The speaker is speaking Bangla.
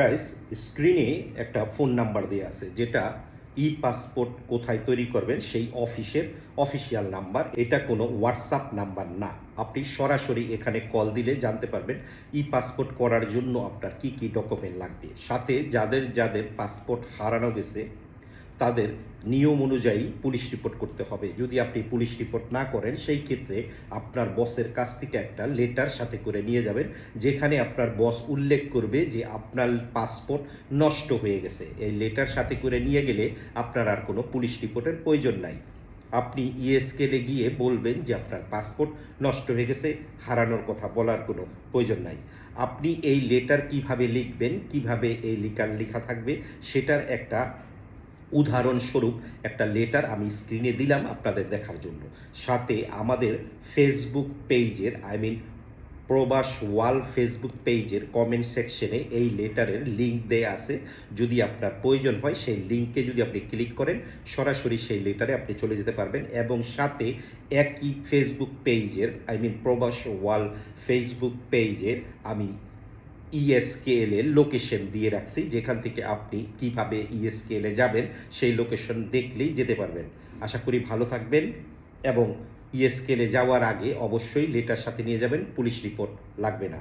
গাইস স্ক্রিনে একটা ফোন নাম্বার দেওয়া আছে, যেটা ই পাসপোর্ট কোথায় তৈরি করবেন সেই অফিসের অফিসিয়াল নাম্বার এটা কোনো হোয়াটসঅ্যাপ নাম্বার না। আপনি সরাসরি এখানে কল দিলে জানতে পারবেন ই পাসপোর্ট করার জন্য আপনার কি কি ডকুমেন্ট লাগবে। সাথে যাদের যাদের পাসপোর্ট হারানো গেছে তাদের নিয়ম অনুযায়ী পুলিশ রিপোর্ট করতে হবে। যদি আপনি পুলিশ রিপোর্ট না করেন, সেই ক্ষেত্রে আপনার বসের কাছ থেকে একটা লেটার সাথে করে নিয়ে যাবেন, যেখানে আপনার বস উল্লেখ করবে যে আপনার পাসপোর্ট নষ্ট হয়ে গেছে। এই লেটার সাথে করে নিয়ে গেলে আপনার আর কোনো পুলিশ রিপোর্টের প্রয়োজন নাই। আপনি ইএসকেলে গিয়ে বলবেন যে আপনার পাসপোর্ট নষ্ট হয়ে গেছে, হারানোর কথা বলার কোনো প্রয়োজন নাই। আপনি এই লেটার কীভাবে লিখবেন, কীভাবে এই লিখার লেখা থাকবে, সেটার একটা উদাহরণস্বরূপ একটা লেটার আমি স্ক্রিনে দিলাম আপনাদের দেখার জন্য। সাথে আমাদের ফেসবুক পেজের আই মিন প্রবাস ওয়াল ফেসবুক পেজের কমেন্ট সেকশনে এই লেটারের লিঙ্ক দেয়া আছে। যদি আপনার প্রয়োজন হয়, সেই লিঙ্কে যদি আপনি ক্লিক করেন, সরাসরি সেই লেটারে আপনি চলে যেতে পারবেন এবং সাথে একই ফেসবুক পেজের আই মিন প্রবাস ওয়াল ফেসবুক পেজের আমি ইএসকেএল এর লোকেশন দিয়ে রাখছি, যেখান থেকে আপনি কীভাবে ইএসকেএল এ যাবেন, সেই লোকেশন দেখলেই যেতে পারবেন। আশা করি ভালো থাকবেন এবং ইএসকেএল এ যাওয়ার আগে অবশ্যই লেটার সাথে নিয়ে যাবেন, পুলিশ রিপোর্ট লাগবে না।